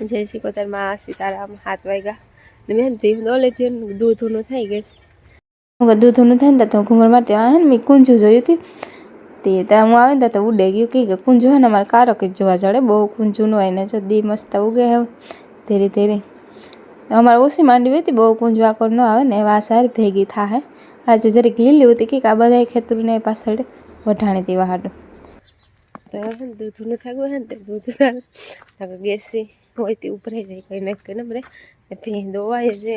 જય શ્રી કોતરમાં સીતારામ, હાથ વાગ્યા. ને મેં ભીમ દો લેતી દૂધ ને દૂધનું થઈ ગયું દૂધ દૂધનું થાય ને તો ઘૂમર મારતી આ હે ને મેં કુંજું જોયું હતું તે ત્યાં હું આવે ને તો ઉડે ગયું. કે કુંજું હે ને અમારે કારક જ જોવા જડે. બહુ કુંજું ન હોય ને જો દી મસ્ત ઉગે હવે. ધીરે ધીરે. અમારે ઓછી માંડવી હતી, બહુ કુંજવા આકોર ન આવે ને એવા સારી ભેગી થાય આજે જરીક લીલી હતી કે આ બધા ખેતરું ને પાછળ વઢાણી હતી વાહાડું. તો દૂધનું થાગું હે ને દૂધ ગેસી. હોય તે ઉપરે જાય કોઈ ને કે નમરે ભી દોવાય છે.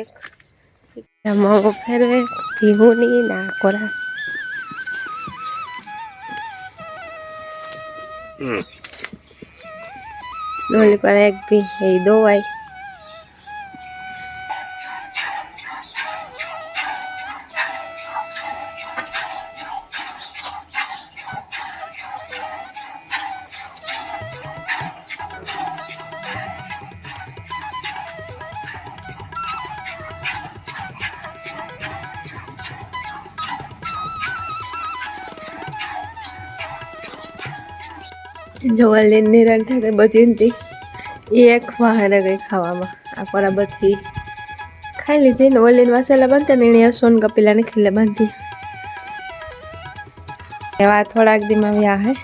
મોં ફેરવે ભીહુની ના કોરા ડોલી પર એક ભી એ દોવાય. જોવાલી નિરણ થાય બચીનથી એક વાહરે ગઈ ખાવામાં. આ બરાબરથી ખાઈ લીધી. ને ઓલીને મસાલા બાંધતા ને એને સોન કપિલાને ખીલે બાંધી. એવા થોડાક દીમાં વ્યા હે.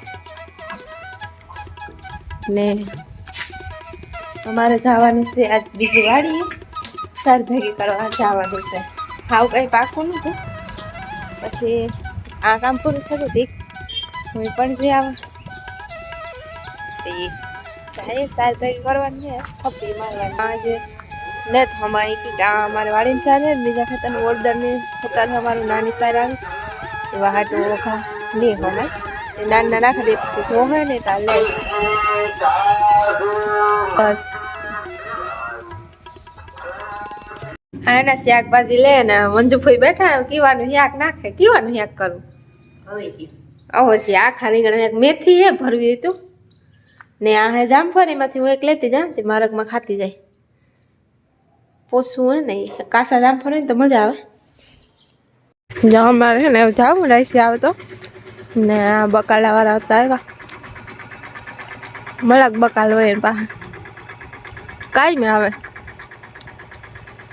ને અમારે જવાનું છે આજ બીજી વાડી. સાર ભેગી કરવા જવાનું છે. આવું કંઈ પાકું નહોતું પછી આ કામ પૂરું થતું હતી. હું પણ જે આવા. તે જાય સાર ભેગી કરવાની છે ખપી મારવાની આજે ને અમારી આ અમારે વાડીની સાર છે બીજા ઓર્ડર ઓર્ડરની ખેતર અમારું નાની સાર આવે. એવા હાટું ઓખા નહીં હોય એ નાના નાખી દે પછી જો હોય ને તાર લે. હા એના શાકભાજી લે ને મંજુભાઈ બેઠા કીવાનું શાક નાખે. કીવાનું શાક કરું? ઓહો જી આખા રીંગણા મેથી હે ભરવી હતું. ને આ હે જામફળીમાંથી હું એક લેતી જા તે મારકમાં ખાતી જાય. પોસું હે ને કાસા જામફળ હોય ને તો મજા આવે. જો મારે હે ને જાવું, રાઈસી આવતો ને આ બકાલાવાળા હતા આવ્યા. મળક બકાલ હોય એની પાસે. કાંઈ આવે.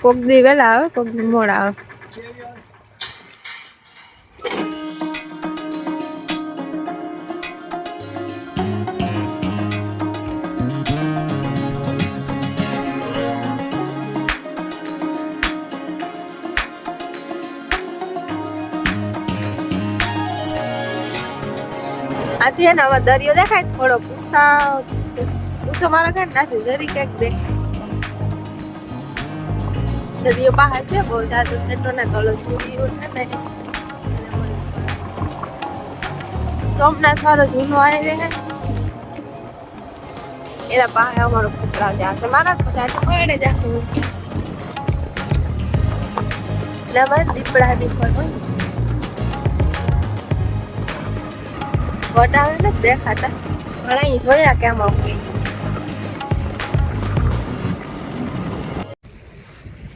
કોક દી વહેલા આવે, કોક દી મોડા આવે. આથી હે આમાં દરિયો દેખાય થોડો પૂસા પૂસો મારો ઘર નથી, જરી કંઈક દેખાય દરિયો બહાર છે, બહુ ચૂડીઓ છે ને સોમનાથ મારો જૂનો આવી રહે એના પાસે અમારો ખતરા છે. મારા જ પડે અમારે દીપડા દીપડ હોય વટાવે નથી દેખાતા. ઘણા જોયા કેમ આવું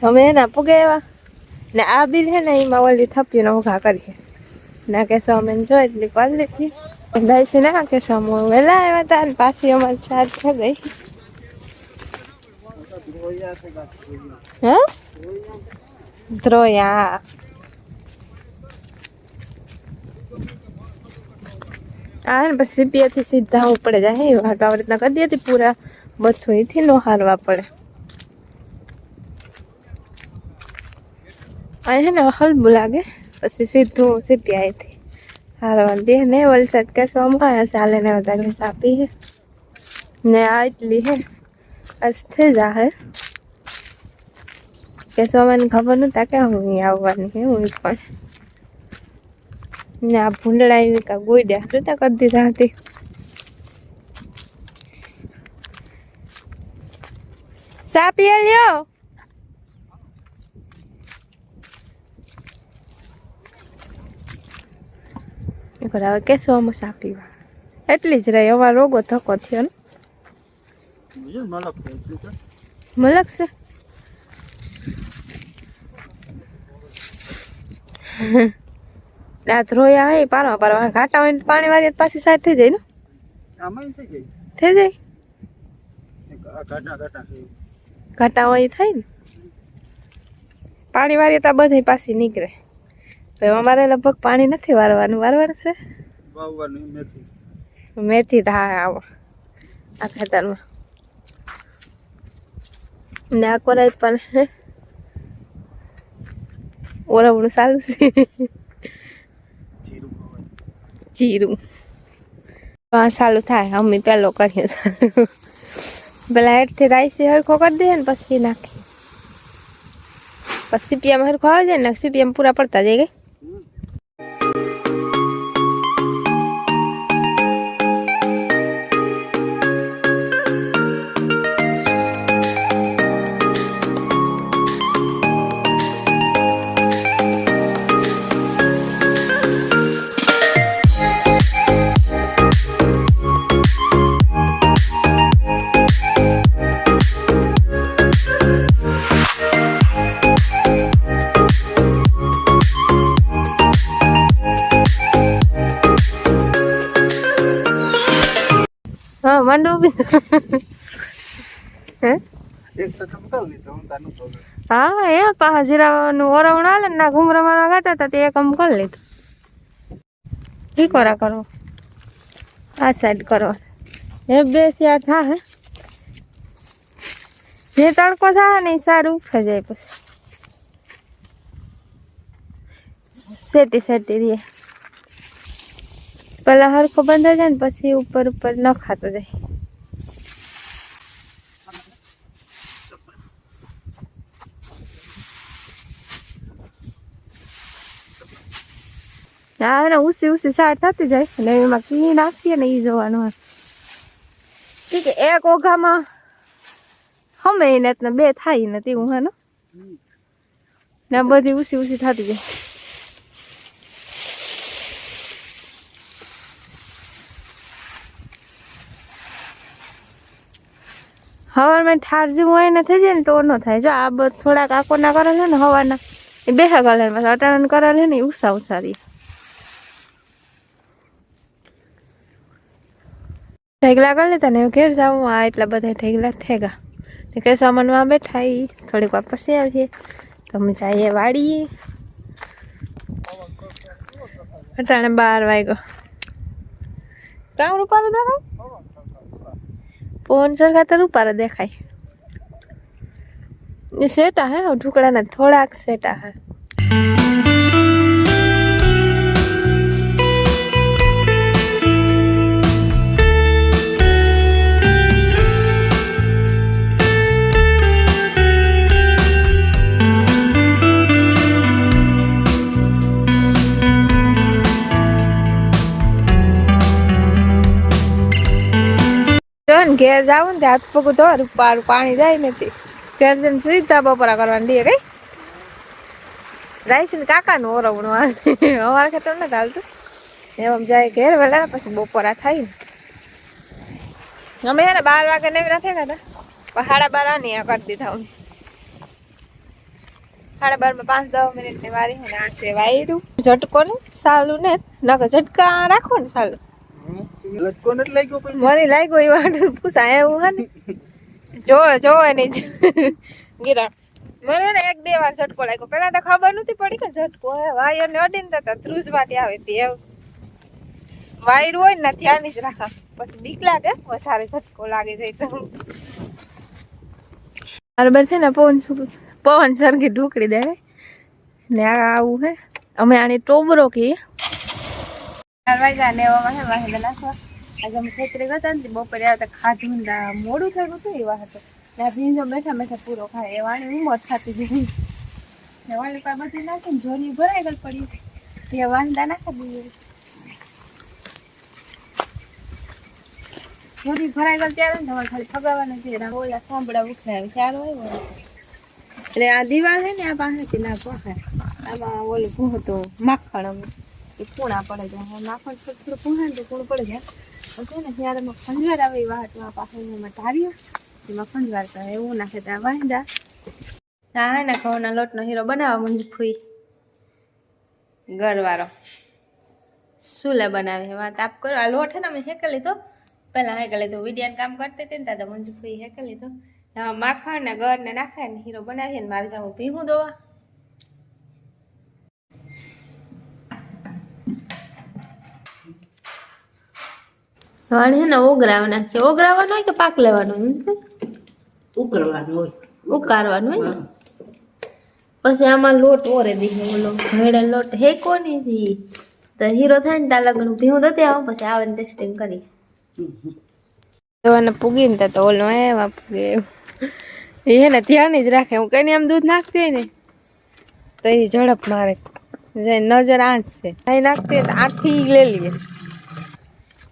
અમે એના પુગે એવા. ને આ બિલ છે ને એમાં ઓલી થપ્યું ઉઘા કરીએ. ના કેશો અમે જો એટલી ક્વોલિટી દાઈસી ના કેસો અમે વહેલા આવ્યા હતા ને પાછી અમારી સાત થઈ ગઈ. હે? ધ્રોયા. આ ને પછી સીપીએથી સીધા ઉપડે જાય. હે વાટ આવી રીતના કરી દે પૂરા. બધું અહીંથી નો હારવા પડે. આ હે ને હલબું લાગે. પછી સીધું સીપી અહીંથી હારવા દે ને વલસાડ કેસો અમારે ચાલે ને વધારે સાપી હે. ને આ એટલી હે અસ્થે જા હે. કેસો મને ખબર નતા કે હું આવવાની હે, હું પણ. ને આ ભૂંડળા એવી કા ગોઈડ્યા જોતા કરી દીધા હતી સા પીએ લ્યો હવે કેસો અમે સા પીવા. એટલી જ રહી અમારો રોગો ધક્કો થયો ને. મલક છે? રાત ધ્રોયા હોય પારવા પારવા ઘાટા હોય પાણી વાળી પાછી સાઈડ થઈ જાય ને. આમાં થઈ જાય. થઈ જાય? ઘાટા હોય થાય ને. પાણી વાળીએ તો આ બધી પાછી નીકળે. તો અમારે લગભગ પાણી નથી વારવાનું વારવાનું છે? મેથી થાય આવો. આ ખેતરમાં. ને આ કોરાય પણ ઓરવણું સારું છે. જીરું. સારું થાય. અમે પહેલો કરીએ પેલા હેઠથી રાઈસી હરખો કરી દઈએ ને પછી નાખીએ. પછી સીપીએમ હરખો આવી જાય પૂરા પડતા જાય ગઈ હા, માંડો હે? હા, એ પાછા જીરાનું ઓરવણ આલે ને ના ઘુમરા મારવા ગાતા હતા તે એક અમ કરી લીધું. ઈ કોરા કરો? આ સાઈડ કરો. એ બે ચાર થા, હે? જે તડકો થાય ને સારું ઉફે જાય પછી. સેટી સેટી રે. પેલા હરખો બંધ જાય ને પછી ઉપર ઉપર ન ખાતો જાય. ને ઉસી ઉસી સાર થતી જાય અને એમાં કી નાખીએ ને એ જોવાનું ઠીક એક ઓઘામાં હમે એને બે થાય ને તેવું હે ને બધી ઉસી ઉસી થતી જાય. હવારમાં ઠાર જેવું હોય ને થઈ જાય ને તો ન થાય. જો આ બધ થોડાક આકોના કરેલ છે ને હવાના, એ બે કલરમાં અટાણ કરેલ છે ને એ ઉષા રહી ઠેગલા કરી લેતા ને ઘેર જાઉં. આ એટલા બધા ઠેગલા થેગા ને કે સામાનમાં બેઠા એ થોડીક વાર પછી આવીએ. તો અમે જઈએ વાડીએ. અટાણે બાર વાગ્યો. કામ રૂપાલું દેખાય ફોન ખાતર રૂપારા દેખાય. સેટા હે ઢુકડાના થોડાક સેટા હે. ને ઘેર જાવ ને હાથ પગ તો પારું પાણી જાય નથી. ઘેર જઈને સીધા બપોરા કરવાની દે કઈ? રાઈસ ને કાકાનું ઓરવણું હાલ. અમારા ખેતર નથી હાલતું. એમ જાય ઘેર વેલા પછી બપોરા થાય ને. અમે હે ને બાર વાગે ને એવી નથી કરતા સાડા બાર આની કરી દીધા અમે. સાડા બારમાં પાંચ દસ મિનિટની વારી ને આ છે વાયરું ઝટકો ને સાલું ને નકર ઝટકા રાખો ને સાલું. મને લાગ્યો એ વાટ પૂછાય હે ને? જો જો નહીં ગીરા, મને ને એક બે વાર ઝટકો લાગ્યો. પેલા તો ખબર નથી પડી કે ઝટકો હે. વાયર ને અડીને તો ધ્રુજ વાટી આવે તે એવું વાયર હોય ને ત્યાંની જ રાખા. પછી બીક લાગે, વધારે ઝટકો લાગી જાય તો. બરાબર છે ને પવન પવન સરખી ઢુકડી દે ને આવું હે. અમે આની ટોબરો કહીએ. ચાર વાગ્યા બપોરે આવતા ખાધું મોડું થઈ ગયું હતું એવા હતું ભીંજો બેઠા બેઠા પૂરો ખાય. એ વાણી ઉમર થતી જઈ ને વાલી પાસે બધી જોરી ભરાઈ ગઈ પડી. તે વાંદા નાખી દઈએ જોની ભરાઈ ગઈ ત્યારે ને તમારે ખાલી ફગાવવાનું છે. ને ઓલા સાંભળા ઉખડાવે ચાર હોય એટલે આ દિવાલ છે ને આ પાસેથી ના પહોંચાય આમાં ઓલું ભૂ હતું માખણ અમે એ પૂણા પડે છે. માખણ થોડું થોડું ને તો પૂણું પડે છે. ઓકે ને, ત્યારે એમાં ખંજવાર આવે એ વાટમાં પાસે એમાં ધાર્યો એમાં ખંજવાર કરે એવું નાખે ત્યાં વાંદા હે ઘઉંના લોટનો હીરો બનાવવા મંજ ફૂઈ ગરવાળો શું લે બનાવે? એમાં તાપ કરો. આ લોટ હે ને, અમે શેકી લીધો. પહેલાં હેકે લીધો. વિડિયાનું કામ કરતી હતી ને ત્યાં તો ફઈ હેકે લીધું. માખણ ને ગર ને નાખે ને હીરો બનાવીએ ને, મારે જાવું ભીહું દોવા. વાણી હે ને ઓગરાવ છે. ઓગરાવાનો હોય કે પાક લેવાનો હોય મંજુ ઉકળવાનું હોય. ઉકારવાનું હોય ને? પછી આમાં લોટ ઓરે દીધો ઓલો ભેળે લોટ. હે કોની જી? તો હીરો થાય ને ત્યાં લગન ભીહું દો ત્યાં પછી આવે ટેસ્ટિંગ કરી એને પૂગીને તો ઓલો એમાં પૂગે એ હે ને ધ્યાન જ રાખે. હું કઈ આમ દૂધ નાખતી હોય ને તો એ ઝડપ મારે. જે નજર આંચ છે નાખતી હોય તો આઠથી લઈ લઈએ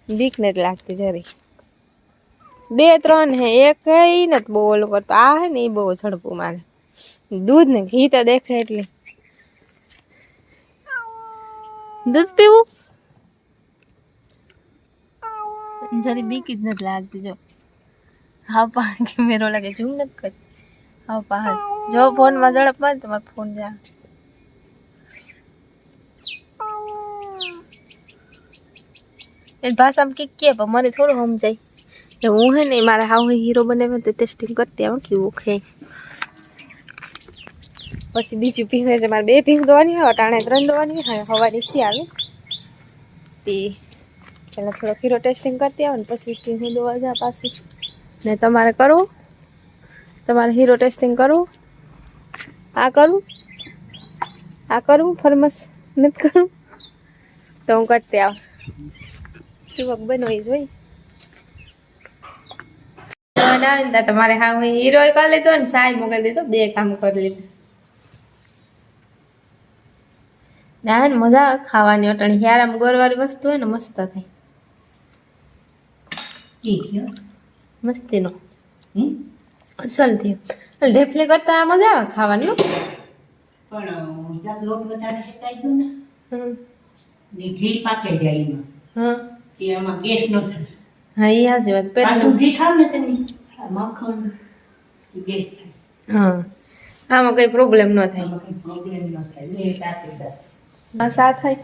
બીક નથી લાગતી જરી. બે, ત્રણ હે, એક ઈ નથી બહુ ઓલું કરતો. આ હે ને એ બહુ ઝડપું મારે. દૂધ ને ઘી તો દેખાય એટલે. દૂધ પીવું? જરી બીક જ નથી લાગતી, જો. હા પા કેમેરો લાગે શું નથી કરી હા પા જો ફોનમાં ઝડપ મારે તમારો ફોન જા એ ભાષામાં કીક કે પણ મને થોડું સમજાય. કે હું હે ને, મારે હાવ હીરો બનાવ્યો તો ટેસ્ટિંગ કરતી આવું, કેવું ખે પછી બીજું પીવે છે, મારે બે પીંગ દોવાની હોય, અટાણે ત્રણ દોવાની હોય હવાની સી આવે? તે પહેલાં થોડો ખીરો ટેસ્ટિંગ કરતી આવે ને પછી પીંગ દોવા જા પાછી. ને તમારે કરવું? તમારે હીરો ટેસ્ટિંગ કરવું? આ કરું? આ કરવું ફરમસ નથી કરું? તો હું કરતી આવ. ચુવક બનો એ જોઈ? બનાવે ને તમારે હા હું હીરો કરી લીધો ને સાય મોકલી દીધો બે કામ કરી લીધું. ના ને મજા આવે ખાવાની અટણી. હિયારામ ગોરવાળી વસ્તુ હોય ને મસ્ત થાય. મસ્તીનો. હમ? અસલ થયો ઢેફલી કરતા મજા આવે ખાવાની પણ લોટ વધારે. ઘી પાકે જાય એમાં. હા તે એમાં ગેસ ન થાય. હા એ હાચી વાત. પેટનું ઘી ખાવ ને તમે. માખણ ગેસ થાય. હા. આમાં કઈ પ્રોબ્લેમ ન થાય. પ્રોબ્લેમ ન થાય. આ સા થાય.